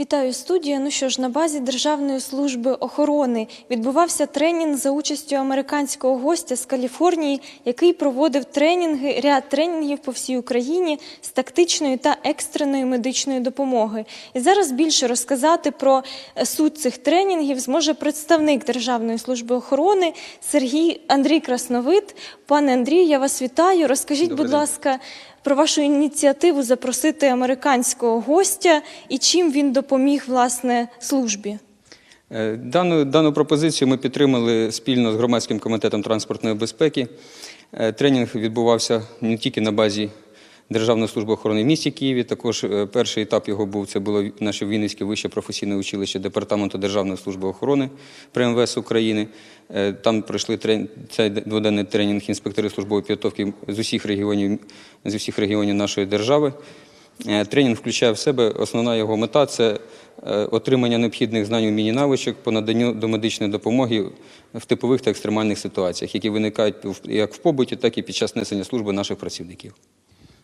Вітаю студія. Ну що ж, на базі Державної служби охорони відбувався тренінг за участю американського гостя з Каліфорнії, який проводив тренінги, ряд тренінгів по всій Україні з тактичної та екстреної медичної допомоги. І зараз більше розказати про е, суть цих тренінгів зможе представник Державної служби охорони Сергій Андрій Красновит. Пане Андрію, я вас вітаю. Розкажіть, Добрий будь ласка, про вашу ініціативу запросити американського гостя і чим він допоміг власне службі. Е, Дану, дану пропозицію ми підтримали спільно з громадським комітетом транспортної безпеки. Е, Тренінг відбувався не тільки на базі Державної служби охорони в місті Києві. Також е, перший етап його був це було наше Вінницьке вище професійне училище Департаменту Державної служби охорони при МВС України. Там пройшли цей дводенний тренінг інспектори службової підготовки з усіх регіонів з усіх регіонів нашої держави. Е, Тренінг включає в себе основна його мета це е, отримання необхідних знань умінь і навичок по наданню до медичної допомоги в типових та екстремальних ситуаціях, які виникають як в побуті, так і під час несення служби наших працівників.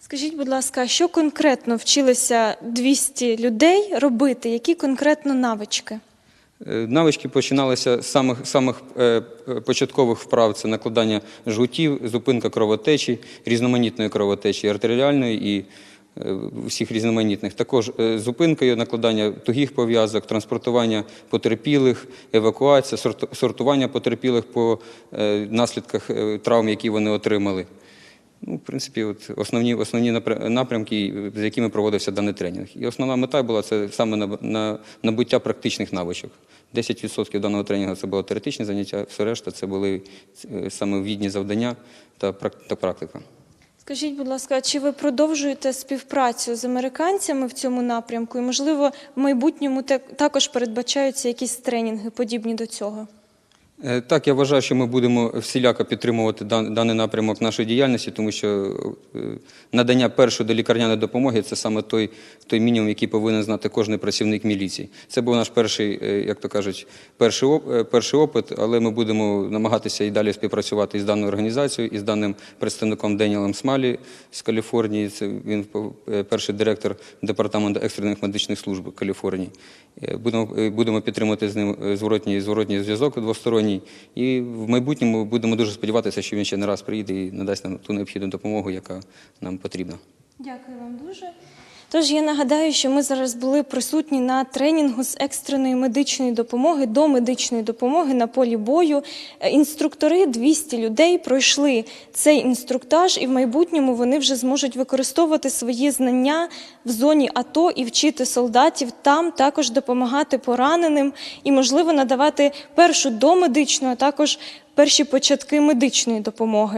Скажіть, будь ласка, що конкретно вчилися 200 людей робити? Які конкретно навички? Е, Навички починалися з самих, самих е, початкових вправ: це накладання жгутів, зупинка кровотечі, різноманітної кровотечі, артеріальної і всіх різноманітних. Також е, зупинкою накладання тугих пов'язок, транспортування потерпілих, евакуація, сортування потерпілих по е, наслідках е, травм, які вони отримали. Ну, в принципі, от основні, основні напрямки, з якими проводився даний тренінг. І основна мета була це саме на, набуття практичних навичок. 10% даного тренінгу це було теоретичні заняття, все решта це були е, саме відні завдання та практика. Скажіть, будь ласка, чи ви продовжуєте співпрацю з американцями в цьому напрямку? І, можливо, в майбутньому також передбачаються якісь тренінги, подібні до цього? Е, Так, я вважаю, що ми будемо всіляко підтримувати даний напрямок нашої діяльності, тому що е, надання першої долікарняної допомоги це саме той, той мінімум, який повинен знати кожен працівник міліції. Це був наш перший, е, як то кажуть, перший, перший опит, але ми будемо намагатися і далі співпрацювати із даною організацією, і з даним представником Деніелем Смалі з Каліфорнії. Це він перший директор департаменту екстрених медичних служб Каліфорнії. Будемо, будемо підтримувати з ним зворотній, зворотній зв'язок двосторонній. І в майбутньому будемо дуже сподіватися, що він ще не раз приїде і надасть нам ту необхідну допомогу, яка нам потрібна. Дякую вам дуже. Тож я нагадаю, що ми зараз були присутні на тренінгу з екстреної медичної допомоги до медичної допомоги на полі бою. Е, Інструктори 200 людей пройшли цей інструктаж, і в майбутньому вони вже зможуть використовувати свої знання в зоні АТО і вчити солдатів там, також допомагати пораненим і, можливо, надавати першу домедичну, а також перші початки медичної допомоги.